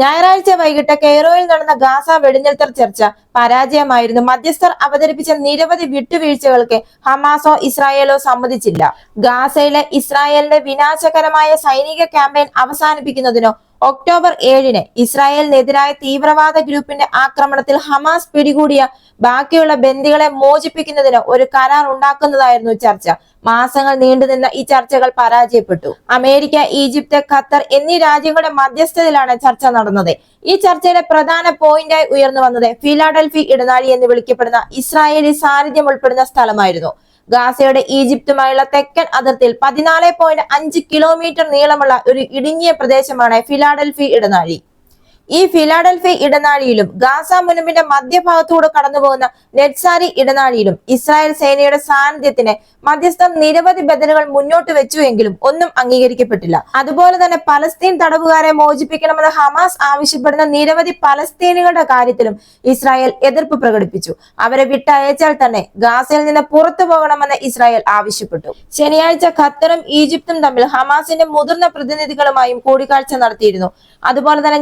ഞായറാഴ്ച വൈകിട്ട് കെയ്റോയിൽ നടന്ന ഗാസ വെടിനിർത്തൽ ചർച്ച പരാജയമായിരുന്നു. മധ്യസ്ഥർ അവതരിപ്പിച്ച നിരവധി വിട്ടുവീഴ്ചകൾക്ക് ഹമാസോ ഇസ്രായേലോ സമ്മതിച്ചില്ല. ഗാസയിലെ ഇസ്രായേലിന്റെ വിനാശകരമായ സൈനിക ക്യാമ്പയിൻ അവസാനിപ്പിക്കുന്നതിനോ ഒക്ടോബർ ഏഴിന് ഇസ്രായേലിനെതിരായ തീവ്രവാദ ഗ്രൂപ്പിന്റെ ആക്രമണത്തിൽ ഹമാസ് പിടികൂടിയ ബാക്കിയുള്ള ബന്ദികളെ മോചിപ്പിക്കുന്നതിന് ഒരു കരാർ ഉണ്ടാക്കുന്നതായിരുന്നു ചർച്ച. മാസങ്ങൾ നീണ്ടുനിന്ന ഈ ചർച്ചകൾ പരാജയപ്പെട്ടു. അമേരിക്ക ഈജിപ്ത് ഖത്തർ എന്നീ രാജ്യങ്ങളുടെ മധ്യസ്ഥതയിലാണ് ചർച്ച നടന്നത്. ഈ ചർച്ചയുടെ പ്രധാന പോയിന്റായി ഉയർന്നു വന്നത് ഫിലാഡൽഫി ഇടനാഴി എന്ന് വിളിക്കപ്പെടുന്ന ഇസ്രായേലി സാന്നിധ്യം ഉൾപ്പെടുന്ന സ്ഥലമായിരുന്നു. ഗാസയുടെ ഈജിപ്തുമായുള്ള തെക്കൻ അതിർത്തിയിൽ പതിനാല് പോയിന്റ് അഞ്ച് കിലോമീറ്റർ നീളമുള്ള ഒരു ഇടുങ്ങിയ പ്രദേശമാണ് ഫിലാഡൽഫി ഇടനാഴി. ഈ ഫിലാഡൽഫി ഇടനാഴിയിലും ഗാസ മുനമ്പിന്റെ മധ്യഭാഗത്തൂടെ കടന്നുപോകുന്ന നെറ്റ്സാരി ഇടനാഴിയിലും ഇസ്രായേൽ സേനയുടെ സാന്നിധ്യത്തിന് മധ്യസ്ഥർ നിരവധി ബദലുകൾ മുന്നോട്ട് വെച്ചുവെങ്കിലും ഒന്നും അംഗീകരിക്കപ്പെട്ടില്ല. അതുപോലെ തന്നെ പലസ്തീൻ തടവുകാരെ മോചിപ്പിക്കണമെന്ന് ഹമാസ് ആവശ്യപ്പെടുന്ന നിരവധി പലസ്തീനുകളുടെ കാര്യത്തിലും ഇസ്രായേൽ എതിർപ്പ് പ്രകടിപ്പിച്ചു. അവരെ വിട്ടയച്ചാൽ തന്നെ ഗാസയിൽ നിന്ന് പുറത്തു പോകണമെന്ന് ഇസ്രായേൽ ആവശ്യപ്പെട്ടു. ശനിയാഴ്ച ഖത്തറും ഈജിപ്തും തമ്മിൽ ഹമാസിന്റെ മുതിർന്ന പ്രതിനിധികളുമായും കൂടിക്കാഴ്ച നടത്തിയിരുന്നു. അതുപോലെ തന്നെ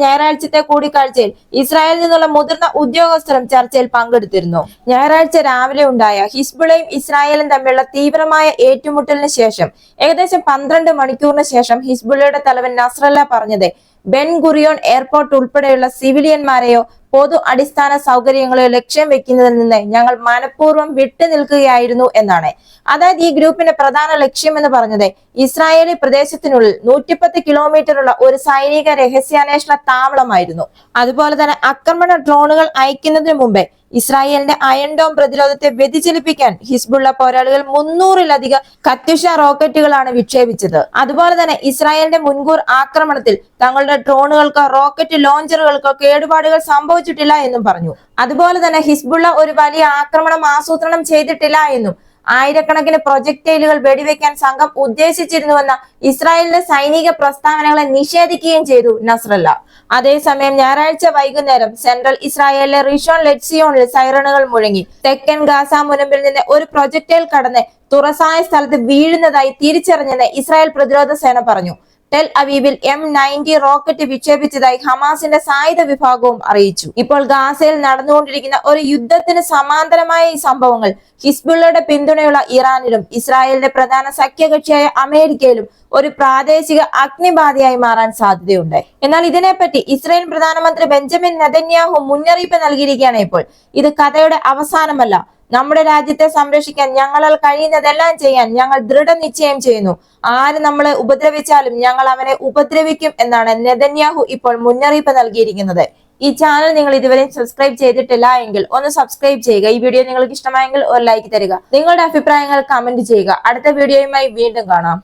ഞായറാഴ്ചത്തെ കൂടിക്കാഴ്ചയിൽ ഇസ്രായേലിൽ നിന്നുള്ള മുതിർന്ന ഉദ്യോഗസ്ഥരും ചർച്ചയിൽ പങ്കെടുത്തിരുന്നു. ഞായറാഴ്ച രാവിലെ ഉണ്ടായ ഹിസ്ബുളയും ഇസ്രായേലും തമ്മിലുള്ള തീവ്രമായ ഏറ്റുമുട്ടലിന് ശേഷം ഏകദേശം പന്ത്രണ്ട് മണിക്കൂറിന് ശേഷം ഹിസ്ബുള്ളയുടെ തലവൻ നസ്രല്ല പറഞ്ഞത് ബെൻ ഗുറിയോൺ എയർപോർട്ട് ഉൾപ്പെടെയുള്ള സിവിലിയന്മാരെയോ പൊതു അടിസ്ഥാന സൗകര്യങ്ങളെയോ ലക്ഷ്യം വെക്കുന്നതിൽ നിന്ന് ഞങ്ങൾ മനഃപൂർവം വിട്ടുനിൽക്കുകയായിരുന്നു എന്നാണ്. അതായത് ഈ ഗ്രൂപ്പിന്റെ പ്രധാന ലക്ഷ്യം എന്ന് പറഞ്ഞത് ഇസ്രായേലി പ്രദേശത്തിനുള്ളിൽ നൂറ്റിപ്പത്ത് കിലോമീറ്ററുള്ള ഒരു സൈനിക രഹസ്യാന്വേഷണ താവളമായിരുന്നു. അതുപോലെ തന്നെ ആക്രമണ ഡ്രോണുകൾ അയക്കുന്നതിന് മുമ്പേ ഇസ്രായേലിന്റെ അയൺ ഡോം പ്രതിരോധത്തെ വ്യതിചലിപ്പിക്കാൻ ഹിസ്ബുള്ള പോരാളികൾ മുന്നൂറിലധികം കത്യുഷ റോക്കറ്റുകളാണ് വിക്ഷേപിച്ചത്. അതുപോലെ തന്നെ ഇസ്രായേലിന്റെ മുൻകൂർ ആക്രമണത്തിൽ തങ്ങളുടെ ഡ്രോണുകൾക്കോ റോക്കറ്റ് ലോഞ്ചറുകൾക്കോ കേടുപാടുകൾ സംഭവിച്ചിട്ടില്ല എന്നും പറഞ്ഞു. അതുപോലെ തന്നെ ഹിസ്ബുള്ള ഒരു വലിയ ആക്രമണം ആസൂത്രണം ചെയ്തിട്ടില്ല എന്നും ആയിരക്കണക്കിന് പ്രൊജക്ടൈലുകൾ വെടിവെക്കാൻ സംഘം ഉദ്ദേശിച്ചിരുന്നുവെന്ന ഇസ്രായേലിന്റെ സൈനിക പ്രസ്താവനകളെ നിഷേധിക്കുകയും ചെയ്തു നസ്രല്ല. അതേസമയം ഞായറാഴ്ച വൈകുന്നേരം സെൻട്രൽ ഇസ്രായേലിലെ റിഷോൺ ലെറ്റ്സിയോണിൽ സൈറണുകൾ മുഴങ്ങി. തെക്കൻ ഗാസ മുനമ്പിൽ നിന്ന് ഒരു പ്രൊജക്ടൈൽ കടന്ന് തുറസായ സ്ഥലത്ത് വീഴുന്നതായി തിരിച്ചറിഞ്ഞെന്ന് ഇസ്രായേൽ പ്രതിരോധ സേന പറഞ്ഞു. ടെൽ അവീവിൽ എം നയന്റി റോക്കറ്റ് വിക്ഷേപിച്ചതായി ഹമാസിന്റെ സായുധ വിഭാഗവും അറിയിച്ചു. ഇപ്പോൾ ഗാസയിൽ നടന്നുകൊണ്ടിരിക്കുന്ന ഒരു യുദ്ധത്തിന് സമാന്തരമായ ഈ സംഭവങ്ങൾ ഹിസ്ബുള്ളയുടെ പിന്തുണയുള്ള ഇറാനിലും ഇസ്രായേലിന്റെ പ്രധാന സഖ്യകക്ഷിയായ അമേരിക്കയിലും ഒരു പ്രാദേശിക അഗ്നിബാധയായി മാറാൻ സാധ്യതയുണ്ട്. എന്നാൽ ഇതിനെപ്പറ്റി ഇസ്രായേൽ പ്രധാനമന്ത്രി ബെഞ്ചമിൻ നെതന്യാഹു മുന്നറിയിപ്പ് നൽകിയിരിക്കുകയാണ് ഇപ്പോൾ. ഇത് കഥയുടെ അവസാനമല്ല. നമ്മുടെ രാജ്യത്തെ സംരക്ഷിക്കാൻ ഞങ്ങളാൽ കഴിയുന്നതെല്ലാം ചെയ്യാൻ ഞങ്ങൾ ദൃഢനിശ്ചയം ചെയ്യുന്നു. ആര് നമ്മളെ ഉപദ്രവിച്ചാലും ഞങ്ങൾ അവനെ ഉപദ്രവിക്കും എന്നാണ് നെതന്യാഹു ഇപ്പോൾ മുന്നറിയിപ്പ് നൽകിയിരിക്കുന്നത്. ഈ ചാനൽ നിങ്ങൾ ഇതുവരെ സബ്സ്ക്രൈബ് ചെയ്തിട്ടില്ല എങ്കിൽ ഒന്ന് സബ്സ്ക്രൈബ് ചെയ്യുക. ഈ വീഡിയോ നിങ്ങൾക്ക് ഇഷ്ടമായെങ്കിൽ ഒരു ലൈക്ക് തരിക. നിങ്ങളുടെ അഭിപ്രായങ്ങൾ കമന്റ് ചെയ്യുക. അടുത്ത വീഡിയോയുമായി വീണ്ടും കാണാം.